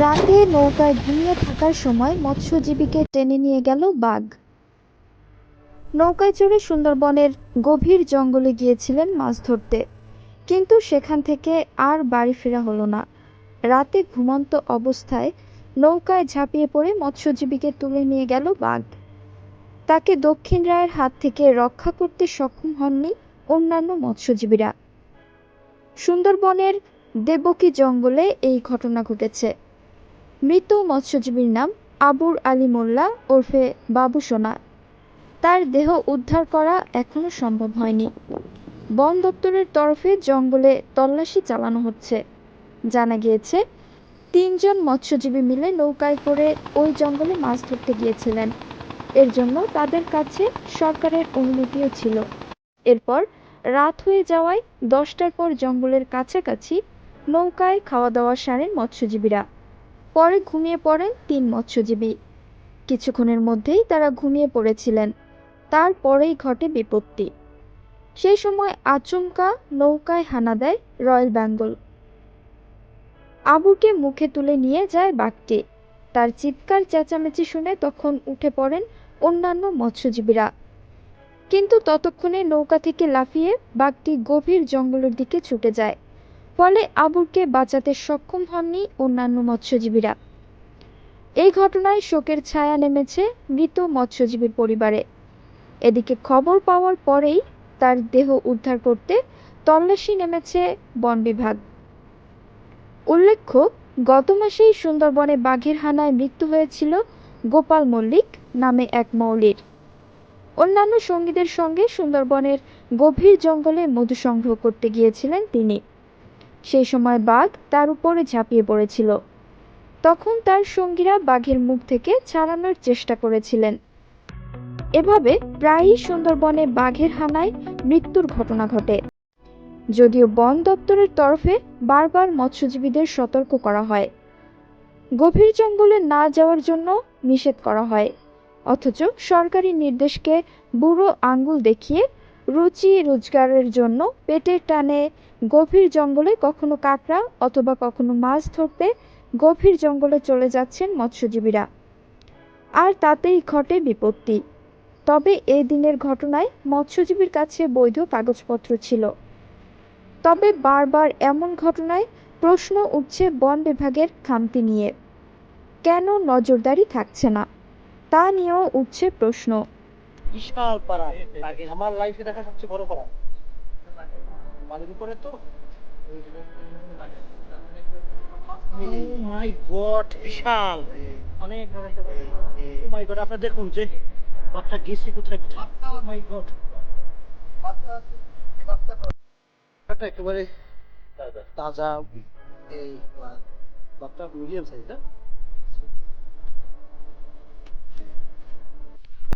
রাতে নৌকায় ঘুমিয়ে থাকার সময় মৎস্যজীবীকে টেনে নিয়ে গেল বাঘ। নৌকায় চড়ে সুন্দরবনের গভীর জঙ্গলে গিয়েছিলেন মাছ ধরতে। কিন্তু সেখান থেকে আর বাড়ি ফেরা হলো না। রাতে ঘুমন্ত অবস্থায় নৌকায় ঝাঁপিয়ে পড়ে মৎস্যজীবীকে তুলে নিয়ে গেল বাঘ। তাকে দক্ষিণ রায়ের হাত থেকে রক্ষা করতে সক্ষম হননি অন্যান্য মৎস্যজীবীরা। সুন্দরবনের দেবকী জঙ্গলে এই ঘটনা ঘটেছে। মৃত মৎস্যজীবীর নাম আবুর আলী মোল্লা ওরফে বাবু সোনা। তার দেহ উদ্ধার করা এখনও সম্ভব হয়নি। বন দপ্তরের তরফে জঙ্গলে তল্লাশি চালানো হচ্ছে। জানা গিয়েছে, তিনজন মৎস্যজীবী মিলে নৌকায় করে ওই জঙ্গলে মাছ ধরতে গিয়েছিলেন। এর জন্য তাদের কাছে সরকারের অনুমতিও ছিল। এরপর রাত হয়ে যাওয়ায় দশটার পর জঙ্গলের কাছাকাছি নৌকায় খাওয়া দাওয়া সারেন মৎস্যজীবীরা। পরে ঘুমিয়ে পড়েন তিন মৎস্যজীবী। কিছুক্ষণের মধ্যেই তারা ঘুমিয়ে পড়েছিলেন। তারপরেই ঘটে বিপত্তি। সেই সময় আচমকা নৌকায় হানা দেয় রয়্যাল বেঙ্গল। আবুকে মুখে তুলে নিয়ে যায় বাঘটি। তার চিৎকার চেঁচামেচি শুনে তখন উঠে পড়েন অন্যান্য মৎস্যজীবীরা। কিন্তু ততক্ষণে নৌকা থেকে লাফিয়ে বাঘটি গভীর জঙ্গলের দিকে ছুটে যায়। ফলে আবুরকে বাঁচাতে সক্ষম হননি অন্যান্য মৎস্যজীবীরা। এই ঘটনায় শোকের ছায়া নেমেছে মৃত মৎস্যজীবীর পরিবারে। এদিকে খবর পাওয়ার পরেই তার দেহ উদ্ধার করতে তল্লাশি নেমেছে বন বিভাগ। উল্লেখ্য, গত মাসেই সুন্দরবনে বাঘের হানায় মৃত্যু হয়েছিল গোপাল মল্লিক নামে এক মৌলির। অন্যান্য সঙ্গীদের সঙ্গে সুন্দরবনের গভীর জঙ্গলে মধু সংগ্রহ করতে গিয়েছিলেন তিনি। সেই সময় বাঘ তার উপরে ঝাঁপিয়ে পড়েছিল। তখন তার সঙ্গীরা বাঘের মুখ থেকে ছাড়ানোর চেষ্টা করেছিলেন। এভাবে প্রায়ই সুন্দরবনে বাঘের হানায় মৃত্যুর ঘটনা ঘটে। যদিও বন দপ্তরের তরফে বারবার মৎস্যজীবীদের সতর্ক করা হয়। গভীর জঙ্গলে না যাওয়ার জন্য নিষেধ করা হয়। অথচ সরকারি নির্দেশকে বুড়ো আঙ্গুল দেখিয়ে রুচি রোজগারের জন্য পেটের টানে গভীর জঙ্গলে কখনো কাঁকড়া অথবা কখনো মাছ ধরতে গভীর জঙ্গলে চলে যাচ্ছেন মৎস্যজীবীরা। আর তাতেই ঘটে বিপত্তি। তবে এই দিনের ঘটনায় মৎস্যজীবীর কাছে বৈধ কাগজপত্র ছিল। তবে বারবার এমন ঘটনায় প্রশ্ন উঠছে বন বিভাগের খামতি নিয়ে। কেন নজরদারি থাকছে না? তা নিয়েও উঠছে প্রশ্ন। বিশাল পাড়া। আমার লাইফে দেখা সবচেয়ে বড় পাড়া। বাড়ির উপরে তো? মাই গড বিশাল। অনেক মাই গড আপনারা দেখুন যে বাচ্চা গেছে কোথায়? মাই গড একেবারে তাজা। এই বাচ্চা মিডিয়াম সাইজ